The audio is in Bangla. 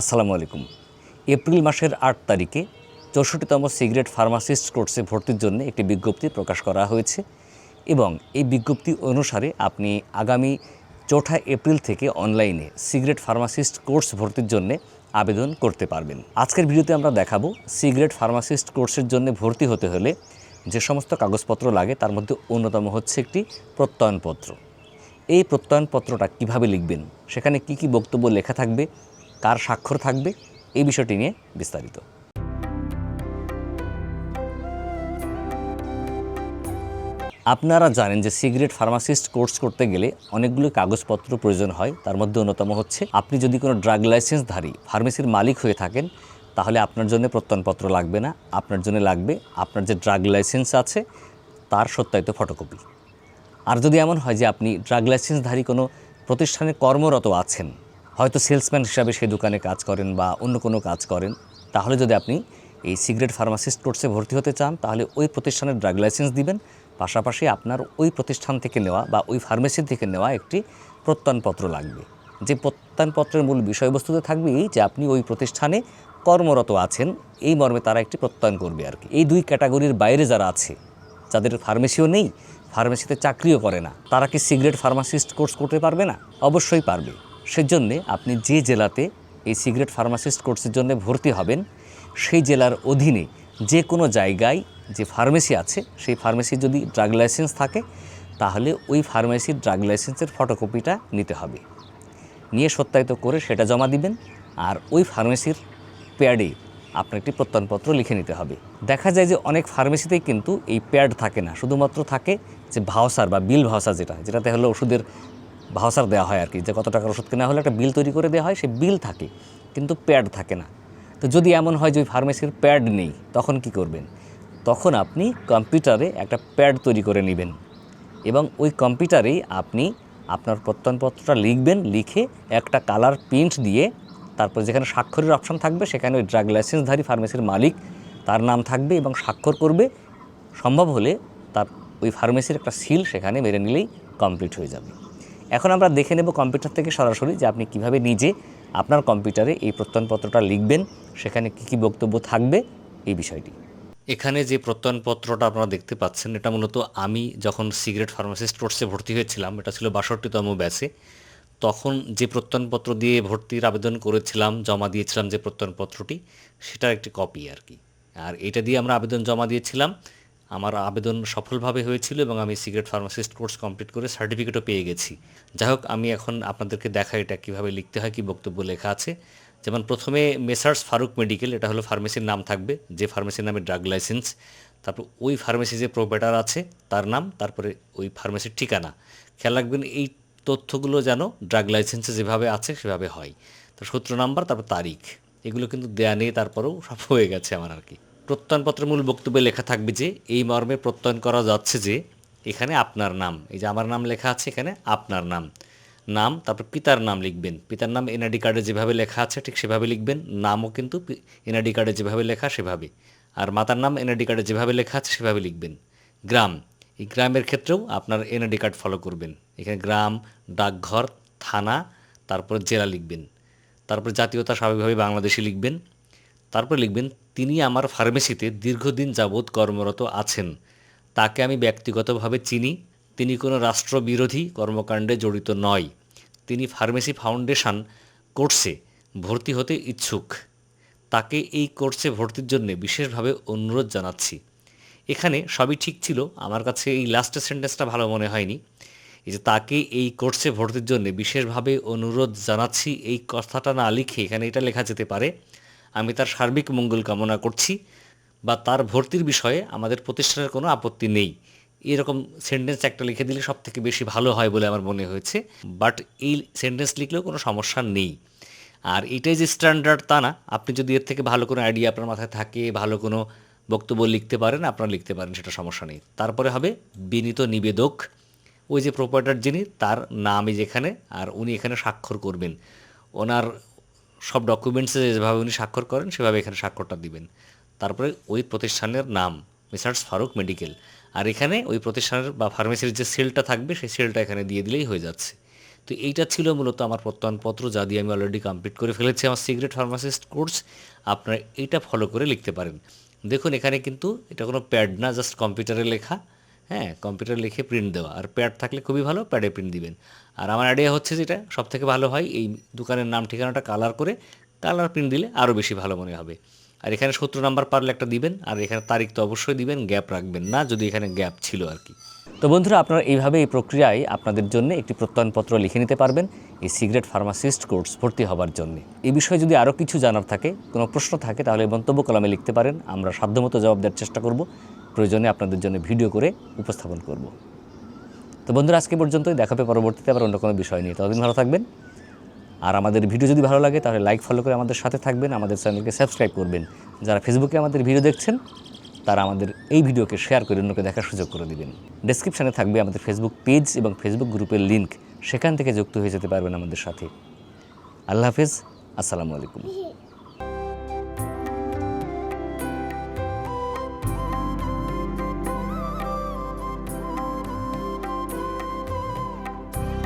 আসসালামু আলাইকুম। এপ্রিল মাসের আট তারিখে চৌষট্টিতম সিগারেট ফার্মাসিস্ট কোর্সে ভর্তির জন্য একটি বিজ্ঞপ্তি প্রকাশ করা হয়েছে এবং এই বিজ্ঞপ্তি অনুসারে আপনি আগামী চৌঠা এপ্রিল থেকে অনলাইনে সিগারেট ফার্মাসিস্ট কোর্স ভর্তির জন্য আবেদন করতে পারবেন। আজকের ভিডিওতে আমরা দেখাবো সিগারেট ফার্মাসিস্ট কোর্সের জন্য ভর্তি হতে হলে যে সমস্ত কাগজপত্র লাগে তার মধ্যে অন্যতম হচ্ছে একটি প্রত্যয়নপত্র। এই প্রত্যয়নপত্রটা কীভাবে লিখবেন? সেখানে কি কি বক্তব্য লেখা থাকবে? কার স্বাক্ষর থাকবে, এই বিষয়টি নিয়ে বিস্তারিত। আপনারা জানেন যে সিগারেট ফার্মাসিস্ট কোর্স করতে গেলে অনেকগুলো কাগজপত্র প্রয়োজন হয়, তার মধ্যে অন্যতম হচ্ছে, আপনি যদি কোনো ড্রাগ লাইসেন্সধারী ফার্মেসির মালিক হয়ে থাকেন, তাহলে আপনার জন্য প্রত্যয়নপত্র লাগবে না। আপনার জন্য লাগবে আপনার যে ড্রাগ লাইসেন্স আছে, তার সত্যায়িত ফটোকপি। আর যদি এমন হয় যে আপনি ড্রাগ লাইসেন্সধারী কোনো প্রতিষ্ঠানে কর্মরত আছেন হয়তো সেলসম্যান হিসাবে সেই দোকানে কাজ করেন বা অন্য কোনো কাজ করেন, তাহলে যদি আপনি এই সিগারেট ফার্মাসিস্ট কোর্সে ভর্তি হতে চান, তাহলে ওই প্রতিষ্ঠানের ড্রাগ লাইসেন্স দিবেন। পাশাপাশি আপনার ওই প্রতিষ্ঠান থেকে নেওয়া বা ওই ফার্মেসি থেকে নেওয়া একটি প্রত্যয়নপত্র লাগবে। যে প্রত্যয়নপত্রের মূল বিষয়বস্তুতে থাকবে এই যে আপনি ওই প্রতিষ্ঠানে কর্মরত আছেন, এই মর্মে তারা একটি প্রত্যয়ন করবে আর কি। এই দুই ক্যাটাগরির বাইরে যারা আছে, যাদের ফার্মেসিও নেই, ফার্মেসিতে চাকরিও করে না, তারা কি সিগারেট ফার্মাসিস্ট কোর্স করতে পারবে না? অবশ্যই পারবে। সেজন্যে আপনি যে জেলাতে এই সিগারেট ফার্মাসিস্ট কোর্সের জন্য ভর্তি হবেন, সেই জেলার অধীনে যে কোনো জায়গায় যে ফার্মেসি আছে, সেই ফার্মেসির যদি ড্রাগ লাইসেন্স থাকে, তাহলে ওই ফার্মেসির ড্রাগ লাইসেন্সের ফটোকপিটা নিতে হবে। নিয়ে সত্যায়িত করে সেটা জমা দিবেন, আর ওই ফার্মেসির প্যাডে আপনার একটি প্রত্যয়নপত্র লিখে নিতে হবে। দেখা যায় যে অনেক ফার্মেসিতেই কিন্তু এই প্যাড থাকে না, শুধুমাত্র থাকে যে ভাউসার বা বিল ভাউসার যেটা যেটাতে হলো ওষুধের ভাউসার দেওয়া হয় আর কি, যে কত টাকার ওষুধ কেনা হলে একটা বিল তৈরি করে দেওয়া হয় সেই বিল থাকে, কিন্তু প্যাড থাকে না। তো যদি এমন হয় যে ওই ফার্মেসির প্যাড নেই, তখন কি করবেন? তখন আপনি কম্পিউটারে একটা প্যাড তৈরি করে নেবেন এবং ওই কম্পিউটারেই আপনি আপনার প্রত্যয়নপত্রটা লিখবেন, লিখে একটা কালার প্রিন্ট দিয়ে তারপর যেখানে স্বাক্ষরের অপশন থাকবে, সেখানে ওই ড্রাগ লাইসেন্সধারী ফার্মেসির মালিক তার নাম থাকবে এবং স্বাক্ষর করবে। সম্ভব হলে তার ওই ফার্মেসির একটা সিল সেখানে মেরে নিলেই কমপ্লিট হয়ে যাবে। এখন আমরা দেখে নেব কম্পিউটার থেকে সরাসরি যে আপনি কীভাবে নিজে আপনার কম্পিউটারে এই প্রত্যয়নপত্রটা লিখবেন, সেখানে কী কী বক্তব্য থাকবে, এই বিষয়টি। এখানে যে প্রত্যয়নপত্রটা আপনারা দেখতে পাচ্ছেন, এটা মূলত আমি যখন সিগারেট ফার্মাসিস্ট কোর্সে ভর্তি হয়েছিলাম, এটা ছিল বাষট্টিতম ব্যাচে তখন যে প্রত্যয়নপত্র দিয়ে ভর্তির আবেদন করেছিলাম, জমা দিয়েছিলাম যে প্রত্যয়নপত্রটি, সেটার একটি কপি আর কি। আর এটা দিয়ে আমরা আবেদন জমা দিয়েছিলাম আমার আবেদন সফলভাবে হয়েছিল এবং আমি সিগারেট ফার্মাসিস্ট কোর্স কমপ্লিট করে সার্টিফিকেটও পেয়ে গেছি। যাই হোক আমি এখন আপনাদেরকে দেখা এটা কীভাবে লিখতে হয়, কী বক্তব্য লেখা আছে। যেমন, প্রথমে মেসার্স ফারুক মেডিকেল, এটা হলো ফার্মেসির নাম থাকবে, যে ফার্মেসির নামে ড্রাগ লাইসেন্স। তারপর ওই ফার্মেসি যে প্রোপাইটার আছে, তার নাম, তারপরে ওই ফার্মেসির ঠিকানা। খেয়াল রাখবেন, এই তথ্যগুলো যেন ড্রাগ লাইসেন্সে যেভাবে আছে, সেভাবে হয়। তো সূত্র নাম্বার, তারপর তারিখ। এগুলো কিন্তু দেয়া নেই, তারপরেও সব হয়ে গেছে আমার আর কি। প্রত্যয়নপত্রের মূল বক্তব্যে লেখা থাকবে যে, এই মর্মে প্রত্যয়ন করা যাচ্ছে যে, এখানে আপনার নাম। এই যে আমার নাম লেখা আছে, এখানে আপনার নাম। নাম, তারপর পিতার নাম লিখবেন। পিতার নাম এনআইডি কার্ডে যেভাবে লেখা আছে, ঠিক সেভাবে লিখবেন। নামও কিন্তু এনআইডি কার্ডে যেভাবে লেখা, সেভাবে। আর মাতার নাম এনআইডি কার্ডে যেভাবে লেখা আছে, সেভাবে লিখবেন। গ্রাম, এই গ্রামের ক্ষেত্রেও আপনার এনআইডি কার্ড ফলো করবেন। এখানে গ্রাম, ডাকঘর, থানা, তারপর জেলা লিখবেন। তারপর জাতীয়তা স্বাভাবিকভাবে বাংলাদেশি লিখবেন। তারপর লিখবেন, তিনি আমার ফার্মেসিতে দীর্ঘদিন যাবৎ কর্মরত আছেন। তাকে আমি ব্যক্তিগতভাবে চিনি। তিনি কোনো রাষ্ট্রবিরোধী কর্মকাণ্ডে জড়িত নয়। তিনি ফার্মেসি ফাউন্ডেশন কোর্সে ভর্তি হতে ইচ্ছুক। তাকে এই কোর্সে ভর্তির জন্য বিশেষভাবে অনুরোধ জানাচ্ছি। এখানে সবই ঠিক ছিল। আমার কাছে এই লাস্টের সেন্টেন্সটা ভালো মনে হয়নি। এই যে তাকে এই কোর্সে ভর্তির জন্য বিশেষভাবে অনুরোধ জানাচ্ছি, এই কথাটা না লিখে এখানে এটা লেখা যেতে পারে। আমি তার সার্বিক মঙ্গল কামনা করছি বা তার ভর্তির বিষয়ে আমাদের প্রতিষ্ঠানের কোনো আপত্তি নেই। এরকম সেন্টেন্স একটা লিখে দিলে সব থেকে বেশি ভালো হয় বলে আমার মনে হয়েছে। বাট এই সেন্টেন্স লিখলেও কোনো সমস্যা নেই। আর এটাই যে স্ট্যান্ডার্ড তা না। আপনি যদি এর থেকে ভালো কোনো আইডিয়া আপনার মাথায় থাকে, ভালো কোনো বক্তব্য লিখতে পারেন, আপনারা লিখতে পারেন, সেটা সমস্যা নেই। তারপরে হবে বিনীত নিবেদক। ওই যে প্রোপাইটার যিনি, তার নামই যেখানে আর উনি এখানে স্বাক্ষর করবেন। ওনার সব ডকুমেন্টসে যেভাবে উনি স্বাক্ষর করেন, সেভাবে এখানে স্বাক্ষরটা দিবেন। তারপরে ওই প্রতিষ্ঠানের নাম, মিসার্স ফারুক মেডিকেল। আর এখানে ওই প্রতিষ্ঠানের বা ফার্মেসির যে সেলটা থাকবে, সেই সেলটা এখানে দিয়ে দিলেই হয়ে যাচ্ছে। তো এইটা ছিল মূলত আমার প্রত্যয়নপত্র, যা দিয়ে আমি অলরেডি কমপ্লিট করে ফেলেছি আমার সিগারেট ফার্মাসিস্ট কোর্স আপনারা এটা ফলো করে লিখতে পারেন। দেখুন, এখানে কিন্তু এটা কোনো প্যাড না জাস্ট কম্পিউটারে লেখা। হ্যাঁ কম্পিউটারে লিখে প্রিন্ট দেওয়া। আর প্যাড থাকলে খুবই ভালো প্যাডে প্রিন্ট দিবেন। আর আমার আইডিয়া হচ্ছে যেটা সব থেকে ভালো হয়, এই দোকানের নাম, ঠিকানাটা কালার করে কালার প্রিন্ট দিলে আরও বেশি ভালো মনে হবে। আর এখানে সত্তর নাম্বার পারলে একটা দিবেন, আর এখানে তারিখ তো অবশ্যই দিবেন গ্যাপ রাখবেন না, যদি এখানে গ্যাপ ছিল আর কি। তো বন্ধুরা, আপনারা এইভাবে এই প্রক্রিয়ায় আপনাদের জন্য একটি প্রত্যয়নপত্র লিখে নিতে পারবেন, এই সিগারেট ফার্মাসিস্ট কোর্স ভর্তি হবার জন্য। এই বিষয়ে যদি আরও কিছু জানার থাকে, কোনো প্রশ্ন থাকে, তাহলে মন্তব্য কলামে লিখতে পারেন, আমরা সাধ্যমতো জবাব দেওয়ার চেষ্টা করব। প্রয়োজনে আপনাদের জন্য ভিডিও করে উপস্থাপন করব। তো বন্ধুরা, আজকে পর্যন্তই। দেখাবে পরবর্তীতে আবার অন্য কোনো বিষয় নিয়ে। ততদিন ভালো থাকবেন। আর আমাদের ভিডিও যদি ভালো লাগে, তাহলে লাইক ফলো করে আমাদের সাথে থাকবেন, আমাদের চ্যানেলকে সাবস্ক্রাইব করবেন। যারা ফেসবুকে আমাদের ভিডিও দেখছেন, তারা আমাদের এই ভিডিওকে শেয়ার করে অন্যকে দেখার সুযোগ করে দিবেন। ডেসক্রিপশানে থাকবে আমাদের ফেসবুক পেজ এবং ফেসবুক গ্রুপের লিঙ্ক সেখান থেকে যুক্ত হয়ে যেতে পারবেন আমাদের সাথে। আল্লাহ হাফেজ। আসসালামু আলাইকুম।